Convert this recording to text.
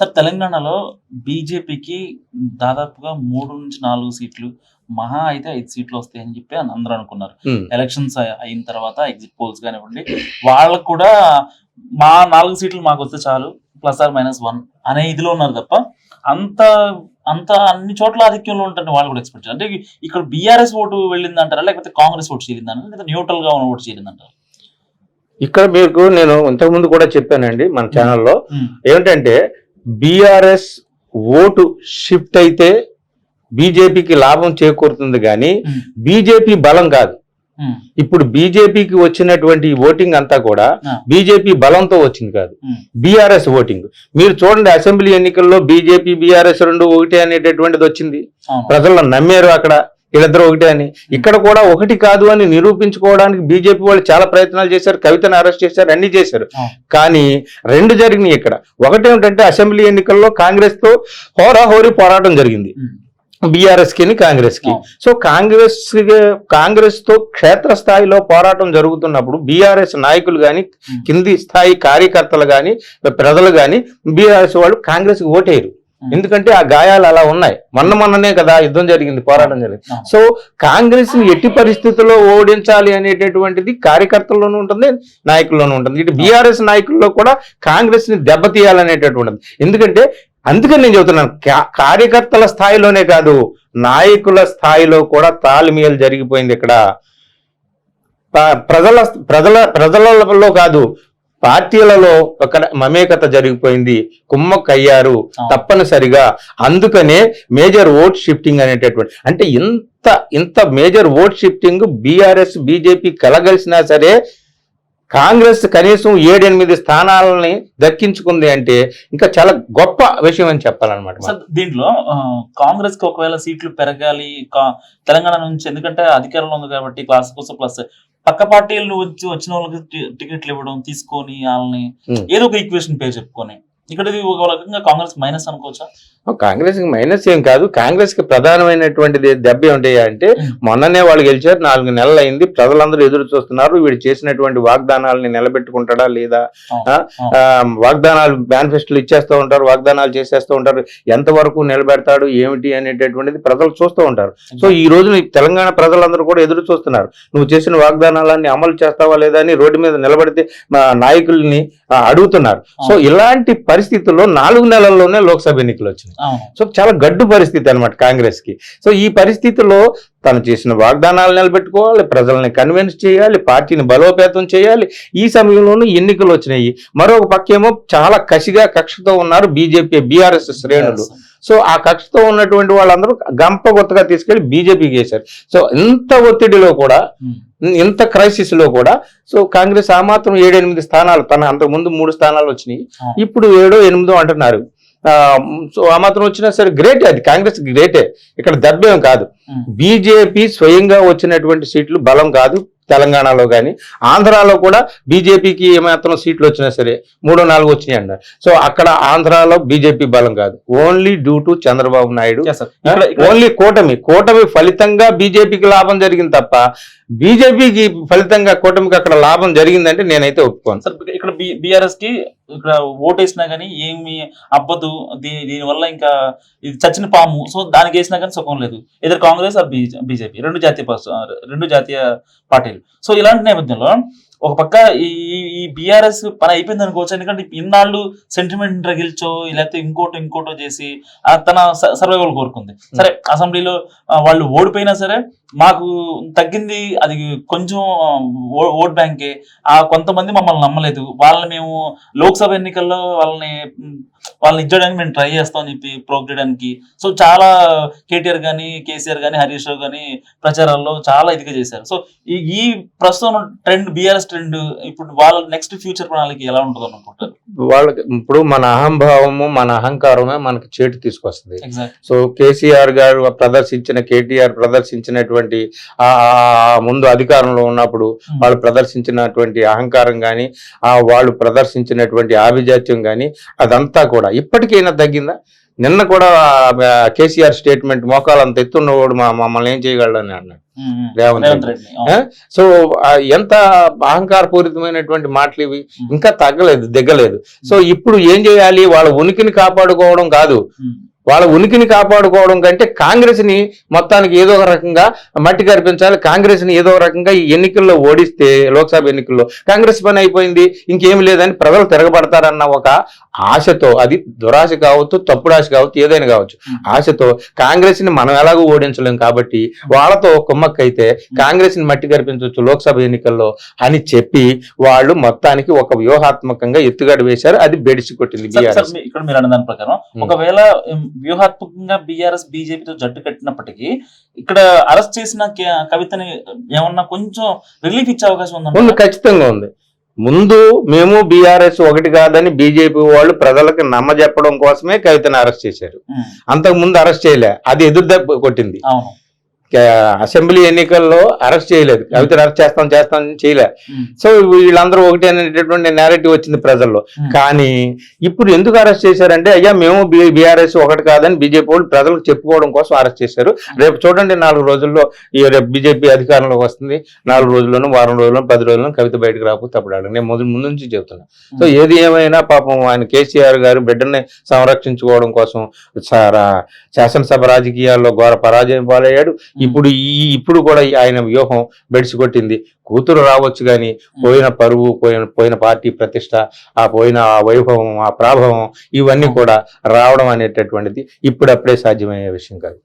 Sir తెలంగాణలో బీజేపీకి దాదాపుగా మూడు నుంచి నాలుగు సీట్లు మహా అయితే ఐదు సీట్లు వస్తాయని చెప్పి అని అందరూ అనుకున్నారు. ఎలక్షన్స్ అయి- అయిన తర్వాత ఎగ్జిట్ పోల్స్ కానివ్వండి వాళ్ళకు కూడా మా నాలుగు సీట్లు మాకు వస్తే చాలు ప్లస్ ఆర్ మైనస్ వన్ అనే ఇదిలో ఉన్నారు తప్ప అంత అంత అన్ని చోట్ల ఆధిక్యంలో ఉంటుంది వాళ్ళు కూడా ఎక్స్పెక్ట్ అంటే ఇక్కడ బీఆర్ఎస్ ఓటు వెళ్ళిందంటారా లేకపోతే కాంగ్రెస్ ఓటు చేరిందంటారా లేకపోతే న్యూట్రల్గా ఉన్న ఓటు చేరిందంటారా? ఇక్కడ మీకు నేను ఇంతకుముందు కూడా చెప్పానండి మన ఛానల్లో. ఏమిటంటే బీఆర్ఎస్ ఓటు షిఫ్ట్ అయితే బీజేపీకి లాభం చేకూరుతుంది కానీ బీజేపీ బలం కాదు. ఇప్పుడు బీజేపీకి వచ్చినటువంటి ఓటింగ్ అంతా కూడా. బీజేపీ బలంతో వచ్చింది కాదు. BRS voting. మీరు చూడండి అసెంబ్లీ ఎన్నికల్లో బీజేపీ బీఆర్ఎస్ రెండు ఒకటే అనేటటువంటిది వచ్చింది. అవును. ప్రజలు నమ్మారు అక్కడ. వీళ్ళిద్దరు ఒకటే అని ఇక్కడ కూడా ఒకటి కాదు అని నిరూపించుకోవడానికి బీజేపీ వాళ్ళు చాలా ప్రయత్నాలు చేశారు కవితను అరెస్ట్ చేశారు అన్ని చేశారు. కానీ రెండు జరిగినాయి ఇక్కడ ఒకటేమిటంటే అసెంబ్లీ ఎన్నికల్లో కాంగ్రెస్తో హోరాహోరీ పోరాటం జరిగింది బీఆర్ఎస్కి కాంగ్రెస్కి. సో కాంగ్రెస్ కాంగ్రెస్తో క్షేత్ర స్థాయిలో పోరాటం జరుగుతున్నప్పుడు బీఆర్ఎస్ నాయకులు గాని. కింది స్థాయి కార్యకర్తలు గాని ప్రజలు గాని బీఆర్ఎస్ వాళ్ళు కాంగ్రెస్కి ఓటేయరు. ఎందుకంటే ఆ గాయాలు అలా ఉన్నాయి. మొన్న మొన్ననే కదా యుద్ధం జరిగింది పోరాటం జరిగింది. సో కాంగ్రెస్ని ఎట్టి పరిస్థితుల్లో ఓడించాలి అనేటటువంటిది కార్యకర్తల్లోనూ ఉంటుంది నాయకుల్లోనూ ఉంటుంది. ఇటు బీఆర్ఎస్ నాయకుల్లో కూడా కాంగ్రెస్ని దెబ్బతీయాలనేటటువంటిది ఎందుకంటే అందుకని నేను చెబుతున్నాను కార్యకర్తల స్థాయిలోనే కాదు నాయకుల స్థాయిలో కూడా తాళమేలు జరిగిపోయింది ఇక్కడ. ప్రజల ప్రజల ప్రజలలో కాదు పార్టీలలో ఒక మమేకత జరిగిపోయింది. కుమ్మక్కయ్యారు. తప్పనిసరిగా. అందుకనే మేజర్ ఓట్ షిఫ్టింగ్ అనేటటువంటి అంటే ఇంత ఇంత major vote shifting BRS BJP కలగలిసినా సరే కాంగ్రెస్ కనీసం ఏడెనిమిది స్థానాలని దక్కించుకుంది అంటే ఇంకా చాలా గొప్ప విషయం అని చెప్పాలన్నమాట. దీంట్లో కాంగ్రెస్కి ఒకవేళ సీట్లు పెరగాలి తెలంగాణ నుంచి ఎందుకంటే అధికారంలో ఉంది కాబట్టి క్లాస్ కోసం ప్లస్ పక్క పార్టీలు వచ్చి వచ్చిన వాళ్ళకి టికెట్లు ఇవ్వడం తీసుకొని వాళ్ళని. ఏదో ఒక ఈక్వేషన్ పేరు చెప్పుకొని ఇక్కడ ఇది ఒక రకంగా కాంగ్రెస్ మైనస్ అనుకోవచ్చా? కాంగ్రెస్కి మైనస్ ఏం కాదు. కాంగ్రెస్కి ప్రధానమైనటువంటిది దెబ్బ ఏంటి అంటే. మొన్ననే వాళ్ళు గెలిచారు నాలుగు నెలలు అయింది ప్రజలందరూ ఎదురు చూస్తున్నారు వీడు చేసినటువంటి వాగ్దానాలని నిలబెట్టుకుంటాడా లేదా? వాగ్దానాలు మేనిఫెస్టోలు ఇచ్చేస్తూ ఉంటారు వాగ్దానాలు చేసేస్తూ ఉంటారు. ఎంతవరకు నిలబెడతాడు ఏమిటి అనేటటువంటిది ప్రజలు చూస్తూ ఉంటారు. సో ఈ రోజున ఈ తెలంగాణ ప్రజలందరూ కూడా ఎదురు చూస్తున్నారు. నువ్వు చేసిన వాగ్దానాలన్నీ అమలు చేస్తావా లేదా అని రోడ్డు మీద నిలబడితే నాయకుల్ని అడుగుతున్నారు. సో ఇలాంటి పరిస్థితుల్లో నాలుగు నెలల్లోనే లోక్సభ ఎన్నికలు వచ్చినాయి. సో చాలా గడ్డు పరిస్థితి అనమాట కాంగ్రెస్కి సో ఈ పరిస్థితిలో తను చేసిన వాగ్దానాలు నిలబెట్టుకోవాలి ప్రజల్ని కన్విన్స్ చేయాలి పార్టీని బలోపేతం చేయాలి. ఈ సమయంలోనూ ఎన్నికలు వచ్చినాయి. మరొక పక్కేమో చాలా కసిగా కక్షతో ఉన్నారు బీజేపీ బీఆర్ఎస్ శ్రేణులు. సో ఆ కక్షతో ఉన్నటువంటి వాళ్ళందరూ గంప కొత్తగా తీసుకెళ్ళి బీజేపీకి వేశారు. సో ఇంత ఒత్తిడిలో కూడా Hmm. ఇంత క్రైసిస్లో కూడా సో కాంగ్రెస్ ఆ మాత్రం ఏడెనిమిది స్థానాలు తన అంతకు ముందు మూడు స్థానాలు వచ్చినాయి. ఇప్పుడు ఏడో ఎనిమిదో అంటున్నారు. ఆ, సో ఆ మాత్రం వచ్చినా సరే గ్రేటే అది కాంగ్రెస్ గ్రేటే ఇక్కడ దెబ్బేం కాదు. బీజేపీ స్వయంగా వచ్చినటువంటి సీట్లు బలం కాదు. తెలంగాణలో కానీ ఆంధ్రాలో కూడా బీజేపీకి ఏమాత్రం సీట్లు వచ్చినా సరే మూడో నాలుగు వచ్చినాయి అన్నారు సో అక్కడ ఆంధ్రాలో బీజేపీ బలం కాదు. Only due to Chandrababu Naidu. Only కూటమి. కూటమి ఫలితంగా బీజేపీకి లాభం జరిగింది తప్ప బీజేపీకి ఫలితంగా కూటమికి అక్కడ లాభం జరిగిందంటే నేనైతే ఒప్పుకోను. సార్ ఇక్కడ బీఆర్ఎస్కి ఇక్కడ ఓటేసినా కానీ ఏమి అబ్బదు దీని దీని వల్ల ఇంకా ఇది చచ్చిన పాము. సో దానికి వేసినా కానీ సుఖం లేదు. ఇద్దరు కాంగ్రెస్ ఆర్ బీజేపీ. రెండు జాతీయ రెండు జాతీయ పార్టీలు. సో ఇలాంటి నేపథ్యంలో ఒక పక్క ఈ ఈ బీఆర్ఎస్ పని అయిపోయింది అనుకోవచ్చు. ఎందుకంటే ఇన్నాళ్ళు సెంటిమెంట్ రగిల్చో లేకపోతే ఇంకోటో ఇంకోటో చేసి తన సర్వైవల్ కోరుకుంది. సరే అసెంబ్లీలో వాళ్ళు ఓడిపోయినా సరే మాకు తగ్గింది అది కొంచెం ఓట్ బ్యాంకే. ఆ కొంతమంది మమ్మల్ని నమ్మలేదు. వాళ్ళని మేము లోక్సభ ఎన్నికల్లో వాళ్ళని వాళ్ళని ఇచ్చడానికి మేము ట్రై చేస్తాం అని చెప్పి ప్రోగ్ చేయడానికి. సో చాలా కేటీఆర్ కానీ కేసీఆర్ కానీ హరీష్ రావు కానీ ప్రచారాల్లో చాలా ఇదిగా చేశారు. సో ఈ ఈ ప్రస్తుతం ట్రెండ్ బీఆర్ఎస్ ట్రెండ్ ఇప్పుడు వాళ్ళ నెక్స్ట్ ఫ్యూచర్ ప్రణాళిక ఎలా ఉంటుంది అనుకుంటారు వాళ్ళకి ఇప్పుడు మన అహంభావము మన అహంకారమే మనకి చేటు తీసుకొస్తుంది. సో కేసీఆర్ గారు ప్రదర్శించిన కేటీఆర్ ప్రదర్శించినటువంటి ముందు అధికారంలో ఉన్నప్పుడు వాళ్ళు ప్రదర్శించినటువంటి అహంకారం కానీ ఆ వాళ్ళు ప్రదర్శించినటువంటి ఆభిజాత్యం కానీ అదంతా కూడా ఇప్పటికైనా తగ్గిందా? నిన్న కూడా కేసీఆర్ స్టేట్మెంట్ మోకాలు అంత ఎత్తున్నవాడు మా మమ్మల్ని ఏం చేయగలడని అన్నాడు. రేవంత్ రెడ్డి. సో ఎంత అహంకారపూరితమైనటువంటి మాటలు ఇవి. ఇంకా తగ్గలేదు దిగ్గలేదు. సో ఇప్పుడు ఏం చేయాలి? వాళ్ళ ఉనికిని కాపాడుకోవడం కాదు. వాళ్ళ ఉనికిని కాపాడుకోవడం కంటే కాంగ్రెస్ని మొత్తానికి ఏదో ఒక రకంగా మట్టి కనిపించాలి కాంగ్రెస్ని ఏదో ఒక రకంగా ఈ ఎన్నికల్లో ఓడిస్తే లోక్సభ ఎన్నికల్లో కాంగ్రెస్ పని అయిపోయింది ఇంకేం లేదని ప్రజలు తిరగబడతారన్న ఒక ఆశతో అది దురాశ కావచ్చు తప్పుడు ఆశ కావచ్చు ఏదైనా కావచ్చు. ఆశతో కాంగ్రెస్ని మనం ఎలాగో ఓడించలేం కాబట్టి వాళ్ళతో కుమ్మక్కైతే కాంగ్రెస్ని మట్టి కనిపించవచ్చు లోక్సభ ఎన్నికల్లో అని చెప్పి వాళ్ళు మొత్తానికి ఒక వ్యూహాత్మకంగా ఎత్తుగడ వేశారు. అది బెడిసి కొట్టింది బీఆర్ఎస్. ఇక్కడ మీరు అన్న దాని ప్రకారం. ఒకవేళ వ్యూహాత్మకంగా బీఆర్ఎస్ బీజేపీతో జట్టు కట్టినప్పటికీ ఇక్కడ అరెస్ట్ చేసిన కవితని ఏమన్నా కొంచెం రిలీఫ్ ఇచ్చే అవకాశం ఉంది ఉందా ఖచ్చితంగా ఉంది. ముందు మేము బీఆర్ఎస్ ఒకటి కాదని బీజేపీ వాళ్ళు ప్రజలకు నమ్మజెప్పడం కోసమే కవితను అరెస్ట్ చేశారు. అంతకు ముందు అరెస్ట్ చేయలే. అది ఎదురు దెబ్బ కొట్టింది. అసెంబ్లీ ఎన్నికల్లో అరెస్ట్ చేయలేదు. కవితను అరెస్ట్ చేస్తాం చేస్తాం అని చేయలే సో వీళ్ళందరూ ఒకటి అనేటటువంటి నేరేటివ్ వచ్చింది ప్రజల్లో. కానీ ఇప్పుడు ఎందుకు అరెస్ట్ చేశారంటే అయ్యా మేము బీఆర్ఎస్ ఒకటి కాదని బీజేపీ వాళ్ళు ప్రజలకు చెప్పుకోవడం కోసం అరెస్ట్ చేశారు. రేపు చూడండి నాలుగు రోజుల్లో ఈ రేపు బీజేపీ అధికారంలోకి వస్తుంది. నాలుగు రోజుల్లోనూ వారం రోజుల్లో పది రోజుల్లో కవిత బయటకు రాకపోతే అప్పుడు అడగ నేను ముందు ముందు నుంచి చెప్తున్నా సో ఏది ఏమైనా పాపం ఆయన కేసీఆర్ గారు బిడ్డని సంరక్షించుకోవడం కోసం శాసనసభ రాజకీయాల్లో ఘోర పరాజయం పాలయ్యాడు. ఇప్పుడు ఈ ఇప్పుడు కూడా ఆయన వ్యూహం బెడిసి కొట్టింది కూతురు రావచ్చు కానీ పోయిన పరువు పోయిన పోయిన పార్టీ ప్రతిష్ట ఆ పోయిన ఆ వైభవం ఆ ప్రాభవం ఇవన్నీ కూడా రావడం అనేటటువంటిది ఇప్పుడప్పుడే సాధ్యమయ్యే విషయం కాదు.